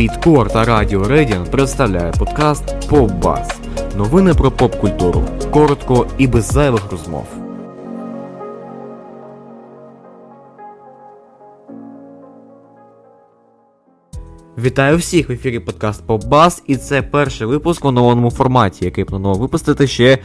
Біткор та Радіо Радіан представляє подкаст Поп-Бас. Новини про поп-культуру. Коротко і без зайвих розмов. Вітаю всіх в ефірі подкаст Поп-Бас, і це перший випуск у новому форматі, який планував випустити ще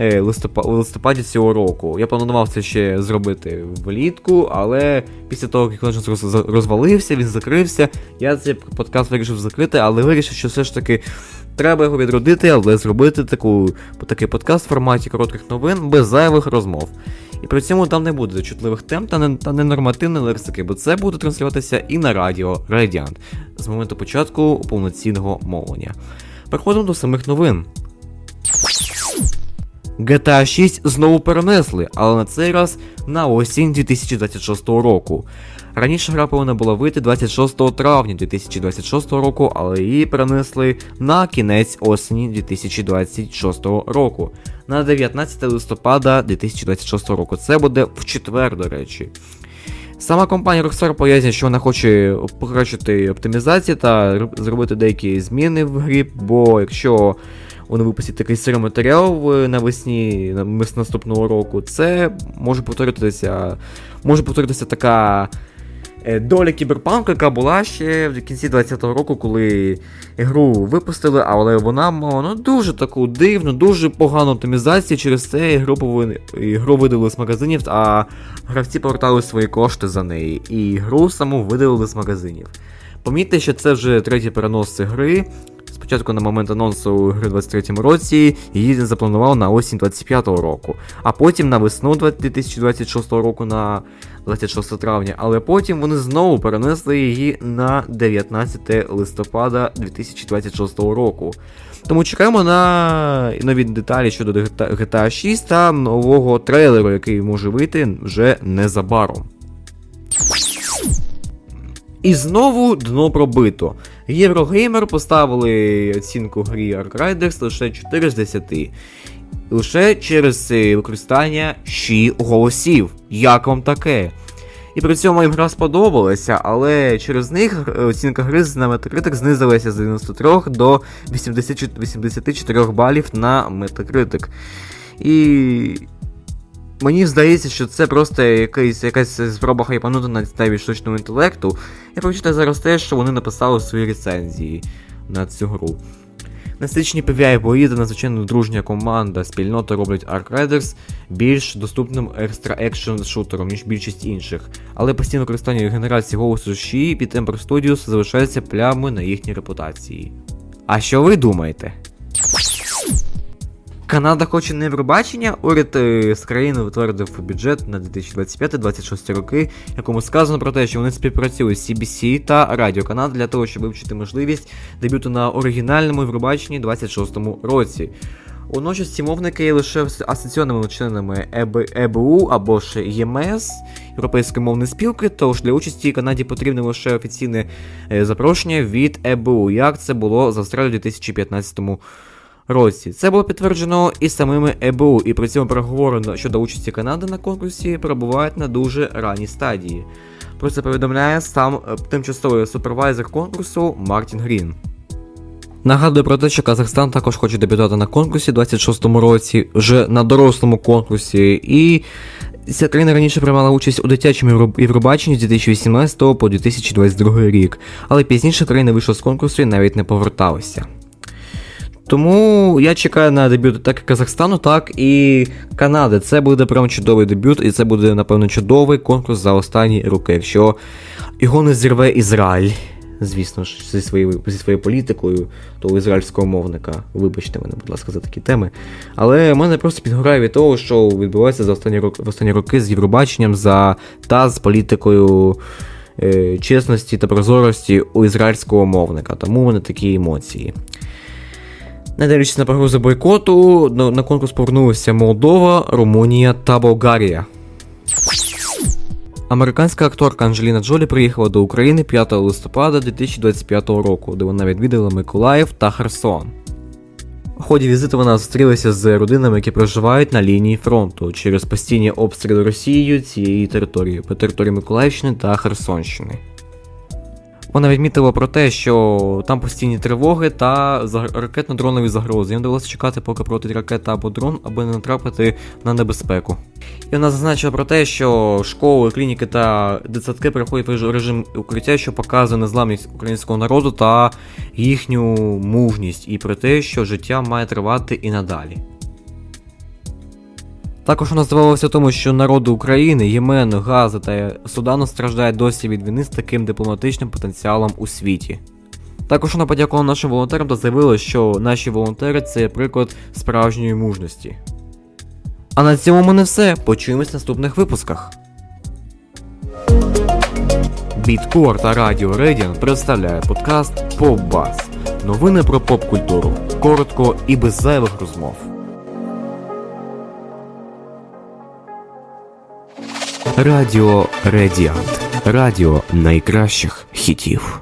е, листопа- у листопаді цього року. Я планував це ще зробити влітку, але після того, як Legends розвалився, він закрився, я цей подкаст вирішив закрити, але вирішив, що все ж таки треба його відродити, але зробити таку, такий подкаст в форматі коротких новин без зайвих розмов. І при цьому там не буде чутливих тем та, не, та ненормативної лексики, бо це буде транслюватися і на радіо Радіант з моменту початку повноцінного мовлення. Переходимо до самих новин. GTA 6 знову перенесли, але на цей раз на осінь 2026 року. Раніше гра повинна була вийти 26 травня 2026 року, але її перенесли на кінець осені 2026 року, на 19 листопада 2026 року. Це буде в четвер, до речі. Сама компанія Rockstar пояснює, що вона хоче покращити оптимізацію та зробити деякі зміни в грі, бо якщо вони випустять такий сирий матеріал навесні на- наступного року, це може повторитися, може повторитися така е, доля кіберпанку, яка була ще в кінці 20-го року, коли гру випустили, але вона мала ну, дуже таку дивну, дуже погану оптимізацію. Через це ігру, повинні, ігру видали з магазинів, а гравці повертали свої кошти за неї. І гру саму видалили з магазинів. Помітьте, що це вже третій перенос гри. Спочатку на момент анонсу у 23-му році її запланували на осінь 25-го року, а потім на весну 2026 року на 26 травня, але потім вони знову перенесли її на 19 листопада 2026 року. Тому чекаємо на нові деталі щодо GTA 6 та нового трейлеру, який може вийти вже незабаром. І знову дно пробито. Єврогеймер поставили оцінку грі Ark Riders лише 4 з 10. Лише через е, використання щі голосів. Як вам таке? І при цьому їм гра сподобалася, але через них е, оцінка гри на Metacritic знизилася з 93 до 84 балів на Metacritic. І Мені здається, що це просто якась, якась спроба хайпанути на підставі штучного інтелекту. Я прочитаю зараз те, що вони написали в своїй рецензії на цю гру. Насичні PVI бої та надзвичайно дружня команда спільноти роблять Ark Riders більш доступним екстра екшн шутером, ніж більшість інших. Але постійне використання генерації голосу Ші під Ember Studios залишається плямою на їхній репутації. А що ви думаєте? Канада хоче не Євробачення, уряд е, з країни витвердив бюджет на 2025-2026 роки, якому сказано про те, що вони співпрацюють з CBC та Радіо Канада для того, щоб вивчити можливість дебюту на оригінальному Євробаченні 26-му році. Водночас ці мовники є лише асоційними членами ЕБ, ЕБУ або ж ЄМС Європейської мовної спілки, тож для участі Канаді потрібне лише офіційне е, запрошення від ЕБУ, як це було з Австралією у 2015 році. Це було підтверджено і самими ЕБУ, і при цьому переговори щодо участі Канади на конкурсі перебувають на дуже ранній стадії. Про це повідомляє сам е, тимчасовий супервайзер конкурсу Мартін Грін. Нагадую про те, що Казахстан також хоче дебютувати на конкурсі у 26-му році, вже на дорослому конкурсі, і ця країна раніше приймала участь у дитячому Євробаченні з 2018 по 2022 рік, але пізніше країна вийшла з конкурсу і навіть не поверталася. Тому я чекаю на дебют так і Казахстану, так і Канади. Це буде прям чудовий дебют, і це буде, напевно, чудовий конкурс за останні роки. Якщо його не зірве Ізраїль, звісно ж, зі своєю, зі своєю політикою, то у ізраїльського мовника. Вибачте мене, будь ласка, за такі теми. Але мене просто підгорає від того, що відбувається за останні роки, в останні роки з Євробаченням за та з політикою. е, Чесності та прозорості у ізраїльського мовника, тому в мене такі емоції. Не дивлячись на погрозу бойкоту, на конкурс повернулися Молдова, Румунія та Болгарія. Американська акторка Анджеліна Джолі приїхала до України 5 листопада 2025 року, де вона відвідала Миколаїв та Херсон. У ході візиту вона зустрілася з родинами, які проживають на лінії фронту через постійні обстріли Росією цієї території по території Миколаївщини та Херсонщини. Вона відмітила про те, що там постійні тривоги та ракетно-дронові загрози. Їм довелося чекати, поки пролетить ракета або дрон, аби не натрапити на небезпеку. І вона зазначила про те, що школи, клініки та дитсадки переходять в режим укриття, що показує незламність українського народу та їхню мужність, і про те, що життя має тривати і надалі. Також вона здивувалася тому, що народи України, Ємену, Гази та Судану страждають досі від війни з таким дипломатичним потенціалом у світі. Також вона подякувала нашим волонтерам та заявила, що наші волонтери це приклад справжньої мужності. А на цьому мене все. Почуємось в наступних випусках. Біткор та Радіо Радіан представляє подкаст Поп-Бас. Новини про поп-культуру. Коротко і без зайвих розмов. Радіо Радіант. Радіо найкращих хітів.